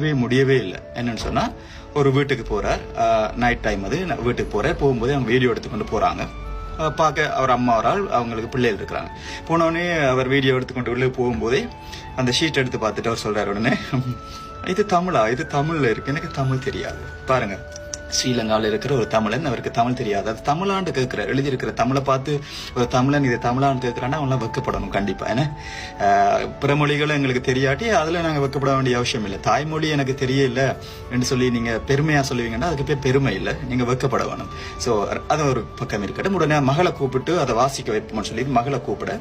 முடியவே முடியவே இல்லை. என்னன்னு சொன்னா ஒரு வீட்டுக்கு போறார். நைட் டைம் அது வீட்டுக்கு போகிறார் போகும்போது அவங்க வீடியோ எடுத்துக்கொண்டு போறாங்க. பார்க்க அவர் அம்மா அவங்களுக்கு பிள்ளைகள் இருக்கிறாங்க. போனோடனே அவர் வீடியோ எடுத்துக்கொண்டு உள்ளே போகும்போதே அந்த ஷீட் எடுத்து பார்த்துட்டு அவர் சொல்றாரு உடனே இது தமிழா? இது தமிழ்ல இருக்கு. எனக்கு தமிழ் தெரியாது. பாருங்க. ஸ்ரீலங்காவில் இருக்கிற ஒரு தமிழன் அவருக்கு தமிழ் தெரியாது. அது தமிழாண்டு கேட்கிற எழுதியிருக்கிற தமிழை பார்த்து ஒரு தமிழன் இது தமிழாண்டு கேட்கிறான்னா அவங்களாம் வெக்கப்படணும் கண்டிப்பா. ஏன்னா பிற மொழிகளும் எங்களுக்கு தெரியாட்டி அதுல நாங்கள் வெக்கப்பட வேண்டிய அவசியம் இல்லை. தாய்மொழி எனக்கு தெரியல என்று சொல்லி நீங்க பெருமையா சொல்லுவீங்கன்னா அதுக்கு பேர் பெருமை இல்லை. நீங்க வெக்கப்பட வேணும். ஸோ அது ஒரு பக்கம் இருக்கட்டும். உடனே மகளை கூப்பிட்டு அதை வாசிக்க வைப்போம்னு சொல்லி மகளை கூப்பிட.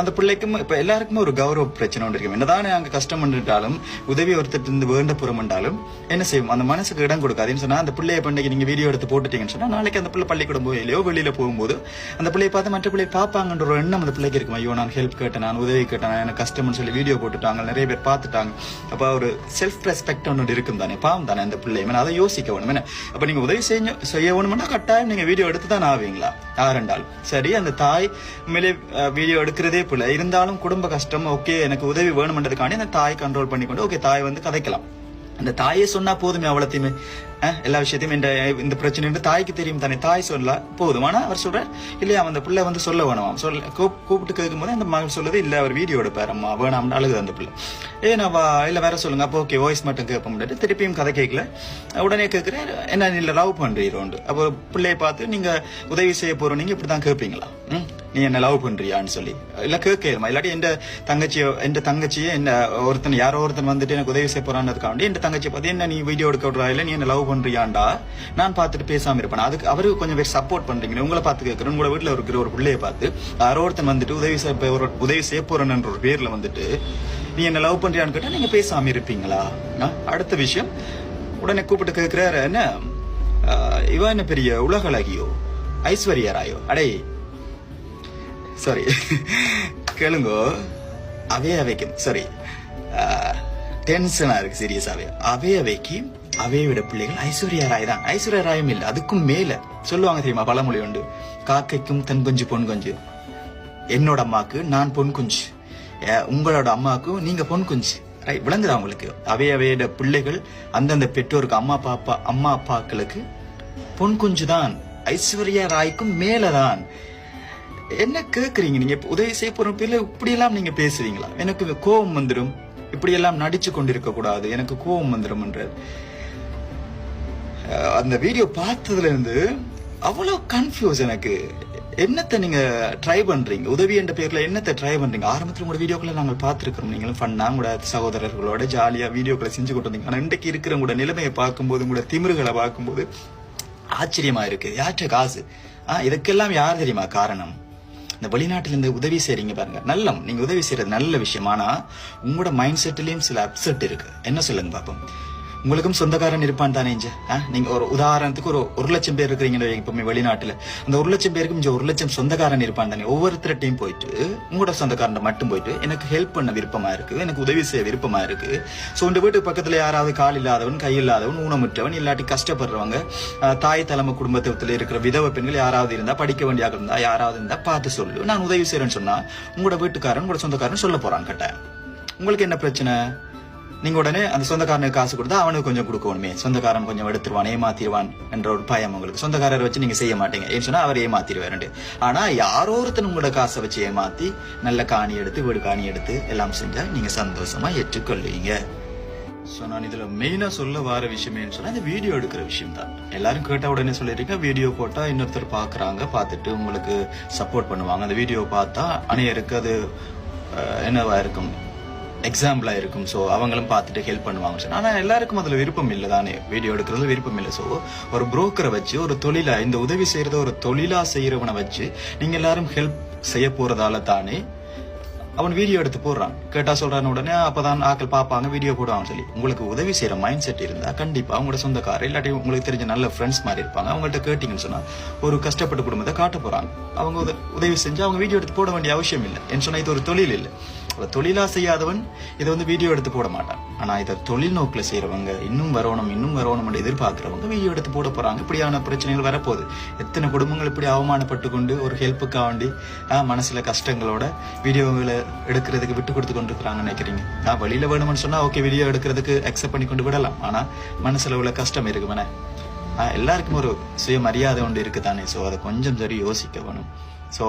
அந்த பிள்ளைக்கும் இப்ப எல்லாருக்குமே ஒரு கௌரவ பிரச்சனை ஒன்று இருக்கும் என்னதானே நாங்கள் கஷ்டம் பண்ணிட்டாலும் உதவி ஒருத்தர் இருந்து வேண்டப்புறம் என்றாலும் என்ன செய்யும் அந்த மனசுக்கு இடம் கொடுக்காதுன்னு சொன்னா அந்த பிள்ளைய இன்னைக்கு நீங்க வீடியோ எடுத்து போட்டுட்டீங்கன்னு சொன்னா நாளைக்கு அந்த பிள்ளை பள்ளிக்கூடம் போயிலையோ வெளியில போகும்போது அந்த பிள்ளையை பார்த்து மற்ற பிள்ளைய பார்ப்பாங்கன்ற ஒரு எண்ணம் அந்த பிள்ளைக்கு இருக்கும். ஐயோ நான் ஹெல்ப் கேட்டேன் நான் உதவி கேட்டேன் எனக்கு கஷ்டம்னு சொல்லி வீடியோ போட்டுட்டாங்க நிறைய பேர் பார்த்துட்டாங்க. அப்ப ஒரு செல்ஃப் ரெஸ்பெக்ட் ஒன்று இருக்கும் தானே பாவம் தானே அந்த பிள்ளை. அதை யோசிக்க வேணும் என்ன? அப்ப நீங்க உதவி செய்ய செய்ய வேணும்னா கட்டாயம் நீங்க வீடியோ எடுத்து தான் ஆவீங்களா? ஆரண்டால் சரி அந்த தாய் மேலே வீடியோ எடுக்கிறதே பிள்ளை இருந்தாலும் குடும்ப கஷ்டம் ஓகே எனக்கு உதவி வேணும்ன்றதுக்காண்டி அந்த தாய் கண்ட்ரோல் பண்ணிக்கொண்டு ஓகே தாய் வந்து கதைக்கலாம். அந்த தாயே சொன்னா போதுமே அவ்வளத்தையுமே எல்லா விஷயத்தையும் இந்த இந்த பிரச்சனை தாய்க்கு தெரியும் தானே. தாய் சொல்ல போதும். ஆனா அவர் சொல்ற இல்லையா அந்த பிள்ளை வந்து சொல்ல வேணாம். சொல்ல கூப்பிட்டு கூப்பிட்டு கேட்கும்போது அந்த மகள் சொல்லுது இல்ல அவர் வீடியோ எடுப்பார் அம்மா வேணாம் அழுகுது அந்த பிள்ளை. ஏ நான் வா இல்ல வேற சொல்லுங்க. அப்போ ஓகே வாய்ஸ் மட்டும் கேட்ப முடியாது திருப்பியும் கதை கேட்கல. உடனே கேட்கிறேன் என்ன இல்ல லவ் பண்றீரோண்டு அப்போ பிள்ளையை பார்த்து நீங்க உதவி செய்ய போறோம் நீங்க இப்படிதான் கேட்பீங்களா? ம்? நீ என்ன லவ் பண்றியான்னு சொல்லி. இல்ல கேட்கலுமா இல்லாட்டி என் தங்கச்சி என் தங்கச்சியை என்ன ஒருத்தன் யாரோ ஒருத்தன் வந்துட்டு எனக்கு உதவி செய்ய போறான்றதுக்காண்டி என் தங்கச்சி பார்த்து என்ன நீ வீடியோ எடுக்க விடுறா? இல்ல நீ என்ன லவ் பண்றியாண்டா? நான் பார்த்துட்டு பேசாம இருப்பேன். அதுக்கு அவருக்கு கொஞ்சம் பேர் சப்போர்ட் பண்றீங்க உங்களை பார்த்து கேட்கறேன். உங்களோட வீட்டுல இருக்கிற ஒரு பிள்ளைய பார்த்து யாரோ ஒருத்தன் வந்துட்டு உதவி செய்ய ஒரு உதவி செய்ய போறேன்னு ஒரு பேர்ல வந்துட்டு நீ என்ன லவ் பண்றியான்னு கேட்டா நீங்க பேசாம இருப்பீங்களா? அடுத்த விஷயம் உடனே கூப்பிட்டு கேட்கிறாரு என்ன இவன் என்ன பெரிய உலகளகியோ ஐஸ்வர்யா ராயோ? அடே சாரி கேளுங்கோ. அவே அவைக்கும் சாரி டென்ஷனா இருக்கு சீரியஸாவே அவே அவைக்கு அவையோட பிள்ளைகள் ஐஸ்வர்யா ராய் தான். ஐஸ்வர்யா ராயும் இல்லை அதுக்கும் மேல. சொல்லுவாங்க தெரியுமா பழமொழி உண்டு? காக்கைக்கும் தன் குஞ்சு பொன் குஞ்சு. என்னோட அம்மாக்கு நான் பொன் குஞ்சு. உங்களோட அம்மாவுக்கு நீங்க பொன் குஞ்சு. ரைட் விளங்குதா உங்களுக்கு? அவை அவையோட பிள்ளைகள் அந்தந்த பெற்றோருக்கு அம்மா பாப்பா அம்மா அப்பாக்களுக்கு பொன் குஞ்சு தான். ஐஸ்வர்யா ராய்க்கும் மேலதான் என்ன கேக்குறீங்க? நீங்க உதவி செய்ய போற பேர்ல இப்படி எல்லாம் நீங்க பேசுவீங்களா? எனக்கு கோபம் வந்துடும் இப்படி எல்லாம் நடிச்சு கொண்டிருக்க கூடாது. எனக்கு கோபம் வந்துடும் அந்த வீடியோ பார்த்ததுல இருந்து அவ்வளவு கன்ஃபியூஸ் எனக்கு. என்னத்தை நீங்க ட்ரை பண்றீங்க? உதவி என்ற பேர்ல என்னத்தை ட்ரை பண்றீங்க? ஆரம்பத்துல உங்களோட வீடியோக்களை நாங்கள் பார்த்துருக்கோம் நீங்களும் ஃபன்னா உங்களோட சகோதரர்களோட ஜாலியா வீடியோக்களை செஞ்சு கொண்டு வந்தீங்க ஆனா இன்றைக்கு இருக்கிற உங்களோட நிலைமையை பார்க்கும்போது உங்களோட திமிருகளை பார்க்கும்போது ஆச்சரியமா இருக்கு. யார்கிட்ட காசு? ஆ இதுக்கெல்லாம் யார் தெரியுமா காரணம்? இந்த வெளிநாட்டுல இருந்து உதவி செய்றீங்க பாருங்க. நல்ல நீங்க உதவி செய்யறது நல்ல விஷயம். ஆனா உங்களோட மைண்ட் செட்லயும் சில அப்செட் இருக்கு. என்ன சொல்லுங்க பாப்போம். உங்களுக்கும் சொந்தக்காரன் இருப்பான் தானே இஞ்ச. ஆ? நீங்க ஒரு உதாரணத்துக்கு ஒரு ஒரு லட்சம் பேர் இருக்கிறீங்க இப்பவுமே வெளிநாட்டுல. அந்த ஒரு லட்சம் பேருக்கு இங்க ஒரு லட்சம் சொந்தக்காரன் இருப்பான் தானே. ஒவ்வொருத்தர்ட்டையும் போயிட்டு உங்களோட சொந்தக்காரன் மட்டும் போயிட்டு எனக்கு ஹெல்ப் பண்ண விருப்பமா இருக்கு எனக்கு உதவி செய்ய விருப்பமா இருக்கு. சோ இந்த வீட்டுக்கு பக்கத்துல யாராவது கால் இல்லாதவன் கை இல்லாதவன் ஊனமுற்றவன் இல்லாட்டி கஷ்டப்படுறவங்க தாய் தலைமை குடும்பத்துல இருக்கிற விதவ பெண்கள் யாராவது இருந்தா படிக்க வேண்டியாக இருந்தா யாராவது இருந்தா பார்த்து சொல்லு. நான் உதவி செய்யறேன்னு சொன்னா உங்களோட வீட்டுக்காரன் உங்களோட சொந்தக்காரன் சொல்ல போறான் கட்டாயம் உங்களுக்கு என்ன பிரச்சனை? நீங்க உடனே அந்த சொந்தக்காரனுக்கு காசு கொடுத்தா அவனுக்கு கொஞ்சம் கொடுக்கணுமே. சொந்தக்காரன் கொஞ்சம் எடுத்துருவான் ஏமாத்திடுவான் என்ற ஒரு பயம் உங்களுக்கு. சொந்தக்காரரை வச்சு நீங்க செய்ய மாட்டீங்க. ஏன்னு சொன்னா அவர் ஏமாத்திடுவாரு ஆனா யாரோ ஒருத்தன் உங்களோட காசை வச்சு ஏமாத்தி நல்ல காணி எடுத்து வீடு காணி எடுத்து எல்லாம் செஞ்சா நீங்க சந்தோஷமா ஏற்றுக்கொள்வீங்க. ஸோ நான் இதில் மெயினாக சொல்ல வர விஷயம் சொன்னால் இந்த வீடியோ எடுக்கிற விஷயம் தான் எல்லாரும் கேட்ட உடனே சொல்லியிருக்கேன் வீடியோ போட்டால் இன்னொருத்தர் பார்க்குறாங்க பார்த்துட்டு உங்களுக்கு சப்போர்ட் பண்ணுவாங்க. அந்த வீடியோ பார்த்தா அணையருக்கு அது என்னவா இருக்கும்? எக்ஸாம்பிளா இருக்கும். ஸோ அவங்களும் பார்த்துட்டு ஹெல்ப் பண்ணுவாங்க சொன்னா ஆனா எல்லாருக்கும் அதுல விருப்பம் இல்லை தானே. வீடியோ எடுக்கிறதுல விருப்பம் இல்லை. ஸோ ஒரு புரோக்கரை வச்சு ஒரு தொழிலா இந்த உதவி செய்யறத ஒரு தொழிலா செய்யறவனை வச்சு நீங்க எல்லாரும் ஹெல்ப் செய்ய போறதால தானே அவன் வீடியோ எடுத்து போடுறான். கேட்டா சொல்றான் உடனே அப்பதான் ஆக்கள் பார்ப்பாங்க வீடியோ போடுவாங்க சொல்லி. உங்களுக்கு உதவி செய்யற மைண்ட் செட் இருந்தா கண்டிப்பா அவங்களோட சொந்தக்காரர் இல்லாட்டி உங்களுக்கு தெரிஞ்ச நல்ல ஃப்ரெண்ட்ஸ் மாதிரி இருப்பாங்க. அவங்கள்ட்ட கேட்டீங்கன்னு சொன்னா ஒரு கஷ்டப்பட்ட குடும்பத்தை காட்ட போறாங்க. அவங்க உதவி செஞ்சு அவங்க வீடியோ எடுத்து போட வேண்டிய அவசியம் இல்லை. என்று சொன்னா இது ஒரு தொழில் இல்லை. ஒரு தொழிலாக செய்யாதவன் இதை வந்து வீடியோ எடுத்து போட மாட்டான். ஆனால் இதை தொழில் நோக்கில் செய்கிறவங்க இன்னும் வரணும் இன்னும் வரணும்னு எதிர்பார்க்குறவங்க வீடியோ எடுத்து போட போகிறாங்க இப்படியான பிரச்சனைகள் வரப்போகுது. எத்தனை குடும்பங்கள் இப்படி அவமானப்பட்டு கொண்டு ஒரு ஹெல்ப்புக்காக வேண்டி மனசில் கஷ்டங்களோட வீடியோவில் எடுக்கிறதுக்கு விட்டு கொடுத்து கொண்டு இருக்கிறாங்கன்னு நினைக்கிறீங்க. நான் வெளியில் வேணும்னு சொன்னால் ஓகே வீடியோ எடுக்கிறதுக்கு அக்செப்ட் பண்ணி கொண்டு விடலாம். ஆனால் மனசில் உள்ள கஷ்டம் இருக்குமே எல்லாருக்கும் ஒரு சுயமரியாதை ஒன்று இருக்குதானே? ஸோ அதை கொஞ்சம் சரி யோசிக்க வேணும். ஸோ